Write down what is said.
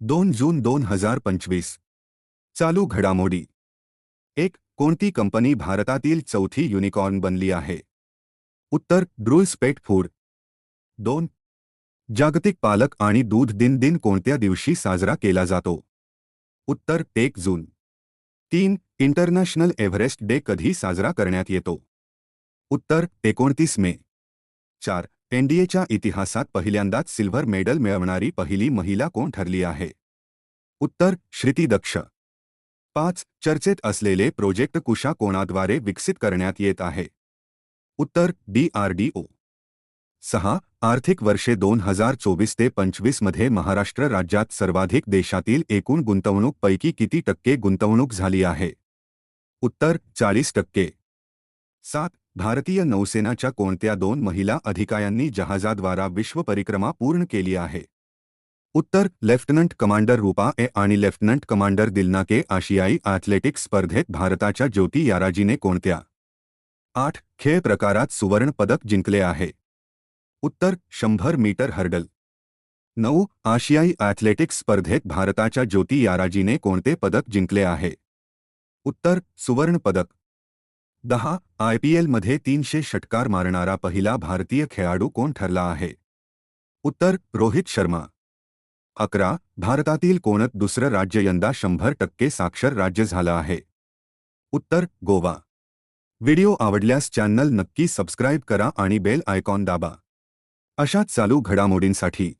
दोन जून दोन हज़ार पंचवीस. चालू घडामोडी. एक, कोणती कंपनी भारतातील चौथी युनिकॉर्न बनली आहे? उत्तर ड्रूल्स पेट फ़ूड दोन, जागतिक पालक आणि दूध दिन दिन कोणत्या दिवशी साजरा केला जातो? उत्तर, एक जून. तीन इंटरनॅशनल एव्हरेस्ट डे कधी साजरा करण्यात येतो? उत्तर, एकोणतीस मे. चार एनडीएच्या इतिहासात पहिल्यांदाच सिल्व्हर मेडल मिळवणारी पहिली महिला कोण ठरली आहे? उत्तर श्रुती दक्ष. पाच चर्चेत असलेले प्रोजेक्ट कुशा कोणाद्वारे विकसित करण्यात येत आहे? उत्तर डीआरडीओ सहा आर्थिक वर्षे दोन हजार चोवीस ते पंचवीसमध्ये महाराष्ट्र राज्यात सर्वाधिक देशातील एकूण गुंतवणूकपैकी किती टक्के गुंतवणूक झाली आहे? उत्तर चाळीस टक्के. सात भारतीय नौसेनाच्या कोणत्या दोन महिला अधिकाऱ्यांनी जहाजाद्वारा विश्व परिक्रमा पूर्ण केली आहे? उत्तर लेफ्टनंट कमांडर रूपा ए आणि लेफ्टनंट कमांडर दिलनाके आशियाई ॲथलेटिक्स स्पर्धेत भारताच्या ज्योती याराजीने कोणत्या? आठ खेळ प्रकारात सुवर्ण पदक जिंकले आहे. उत्तर शंभर मीटर हर्डल. नऊ आशियाई ॲथलेटिक्स स्पर्धेत भारताच्या ज्योती याराजीने कोणते पदक जिंकले आहे? उत्तर सुवर्ण पदक. दहा, आय पी एलमध्ये तीनशे षटकार मारणारा पहिला भारतीय खेळाडू कोण ठरला आहे? उत्तर, रोहित शर्मा. अकरा, भारतातील कोणत दुसरं राज्य यंदा शंभर टक्के साक्षर राज्य झालं आहे? उत्तर, गोवा. व्हिडिओ आवडल्यास चॅनल नक्की सबस्क्राईब करा आणि बेल आयकॉन दाबा. अशाच चालू घडामोडींसाठी